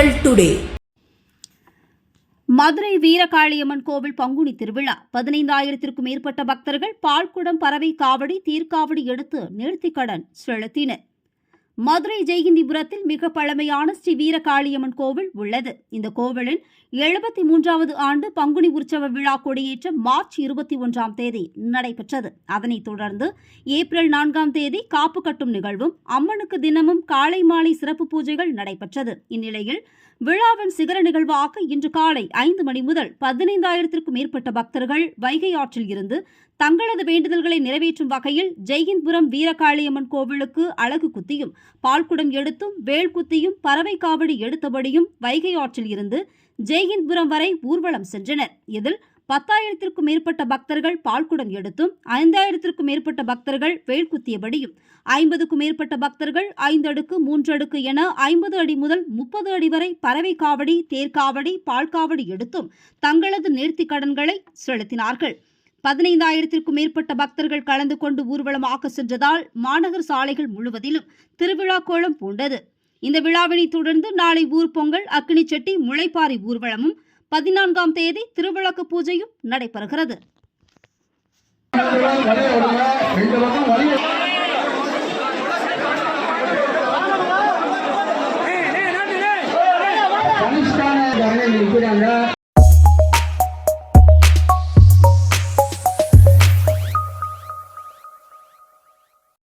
Today. Madurai Veerakaliamman கோவில் பங்குனி திருவிழா. பதினைந்தாயிரத்திற்கும் மேற்பட்ட பக்தர்கள் பால்குடம் பறவை காவடி தீர்க்காவடி எடுத்து நேர்த்திக்கடன் செலுத்தினர். மதுரை ஜெயகிந்திபுரத்தில் மிக பழமையான ஸ்ரீ வீரகாளியம்மன் கோவில் உள்ளது. இந்த கோவிலில் எழுபத்தி மூன்றாவது ஆண்டு பங்குனி உற்சவ விழா கொடியேற்றம் மார்ச் இருபத்தி ஒன்றாம் தேதி நடைபெற்றது. அதனைத் தொடர்ந்து ஏப்ரல் நான்காம் தேதி காப்பு கட்டும் நிகழ்வும் அம்மனுக்கு தினமும் காலை மாலை சிறப்பு பூஜைகள் நடைபெற்றது. இந்நிலையில் விழாவின் சிகர நிகழ்வாக இன்று காலை ஐந்து மணி முதல் பதினைந்தாயிரத்திற்கும் மேற்பட்ட பக்தர்கள் வைகை ஆற்றில் இருந்து தங்களது வேண்டுதல்களை நிறைவேற்றும் வகையில் ஜெய்ஹிந்த்புரம் வீரகாளியம்மன் கோவிலுக்கு அழகு குத்தியும் பால்குடம் எடுத்தும் வேல் குத்தியும் பறவை காவடி எடுத்தபடியும் வைகை ஆற்றில் இருந்து ஜெய்ஹிந்த்புரம் வரை ஊர்வலம் சென்றனர். இதில் பத்தாயிரத்திற்கும் மேற்பட்ட பக்தர்கள் பால்குடம் எடுத்தும் ஐந்தாயிரத்திற்கும் மேற்பட்ட பக்தர்கள் வேல் குத்தியபடியும் ஐம்பதுக்கும் மேற்பட்ட பக்தர்கள் ஐந்தடுக்கு மூன்றடுக்கு என ஐம்பது அடி முதல் முப்பது அடி வரை பறவை காவடி தேர்காவடி பால்காவடி எடுத்தும் தங்களது நேர்த்திக் கடன்களை செலுத்தினார்கள். பதினைந்தாயிரத்திற்கும் மேற்பட்ட பக்தர்கள் கலந்து கொண்டு ஊர்வலமாக சென்றதால் மாநகர் சாலைகள் முழுவதிலும் திருவிழா கோலம் பூண்டது இந்த விழாவினை தொடர்ந்து நாளை ஊர் பொங்கல் அக்னி செட்டி முளைப்பாரி ஊர்வலமும் பதினான்காம் தேதி திருவிளக்கு பூஜையும் நடைபெறுகிறது